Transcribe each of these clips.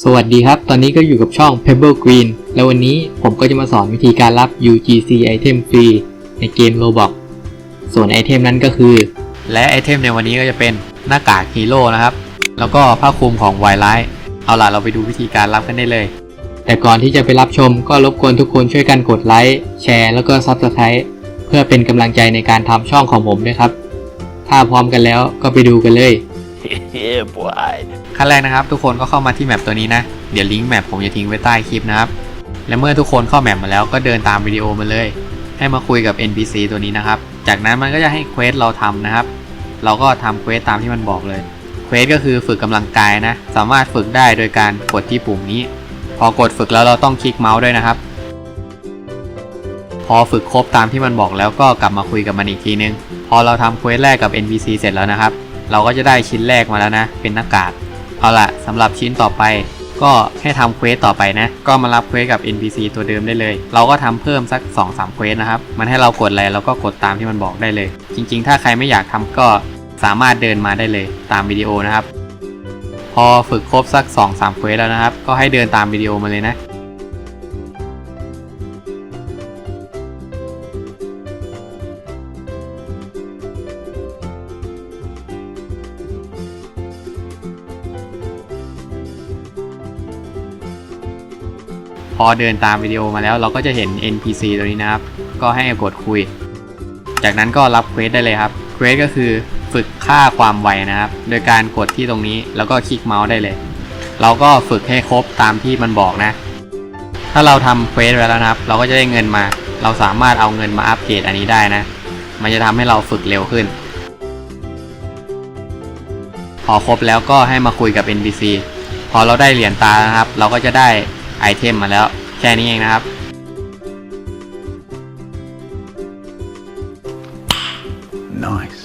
สวัสดีครับ ตอนนี้ก็อยู่กับช่อง Pebble Green แล้ววันนี้ผมก็จะมาสอนวิธีการรับ UGC ไอเทมฟรีในเกม Roblox ส่วนไอเทมนั้นก็คือ และไอเทมในวันนี้ก็จะเป็นหน้ากากฮีโร่นะครับ แล้วก็ผ้าคลุมของไวไลท์เอาล่ะเราไปดูวิธีการรับกันได้เลย แต่ก่อนที่จะไปรับชมก็รบกวนทุกคนช่วยกันกดไลค์แชร์แล้วก็ Subscribe เพื่อเป็นกำลังใจในการทำช่องของผมด้วยครับ ถ้าพร้อมกันแล้วก็ไปดูกันเลย yeah, boy. ขั้นแรกนะครับ ทุกคนก็เข้ามาที่แมปตัวนี้นะ เดี๋ยวลิงก์แมปผมจะทิ้งไว้ใต้คลิปนะครับ และเมื่อทุกคนเข้าแมปมาแล้วก็เดินตามวิดีโอมาเลย ให้มาคุยกับ NPC ตัวนี้นะครับ จากนั้นมันก็จะให้เควสเราทำนะครับ เราก็ทำเควสตามที่มันบอกเลย เควสก็คือฝึกกำลังกายนะ สามารถฝึกได้โดยการกดที่ปุ่มนี้ พอกดฝึกแล้วเราต้องคลิกเมาส์ด้วยนะครับ พอฝึกครบตามที่มันบอกแล้วก็กลับมาคุยกับมันอีกทีนึง พอเราทำเควสแรกกับ NPC เสร็จแล้วนะครับ เราก็จะได้ชิ้นแรกมาแล้วนะ เป็นหน้ากากเอาละสำหรับชิ้นต่อไป ก็ให้ทำเควสต่อไปนะ ก็มารับเควสกับ NPC ตัวเดิมได้เลย เราก็ทำเพิ่มสัก 2-3เควสนะครับ มันให้เรากดอะไรเราก็กดตามที่มันบอกได้เลย จริง ๆ ถ้าใครไม่อยากทำก็สามารถเดินมาได้เลยตามวิดีโอนะครับ พอฝึกครบสัก 2-3เควสแล้วนะครับ ก็ให้เดินตามวิดีโอมาเลยนะ อเดินตามวิดีโอมาแล้วเราก็จะเห็น NPC ตัวนี้นะครับ ก็ให้กดคุย จากนั้นก็รับเควสได้เลยครับ เควสก็คือฝึกค่าความไวนะครับ โดยการกดที่ตรงนี้แล้วก็คลิกเมาส์ได้เลย เราก็ฝึกให้ครบตามที่มันบอกนะ ถ้าเราทำเควสไว้แล้วนะครับ เราก็จะได้เงินมา เราสามารถเอาเงินมาอัปเกรดอันนี้ได้นะ มันจะทำให้เราฝึกเร็วขึ้น พอครบแล้วก็ให้มาคุยกับ NPC พอเราได้เหรียญตานะครับ เราก็จะได้ ไอเทมมาแล้ว แค่นี้เองนะครับ Nice.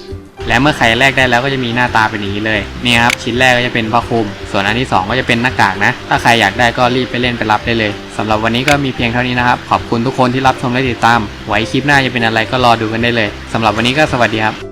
และเมื่อใครแรกได้แล้วก็จะมีหน้าตาเป็นอย่างนี้เลยนี่ครับชิ้นแรกก็จะเป็นผ้าคลุม ส่วนอันที่ 2 ก็จะเป็นหน้ากากนะ ถ้าใครอยากได้ก็รีบไปเล่นไปรับได้เลยสำหรับวันนี้ก็มีเพียงเท่านี้นะครับ ขอบคุณทุกคนที่รับชมและติดตาม ไว้คลิปหน้าจะเป็นอะไรก็รอดูกันได้เลยสำหรับวันนี้ก็สวัสดีครับ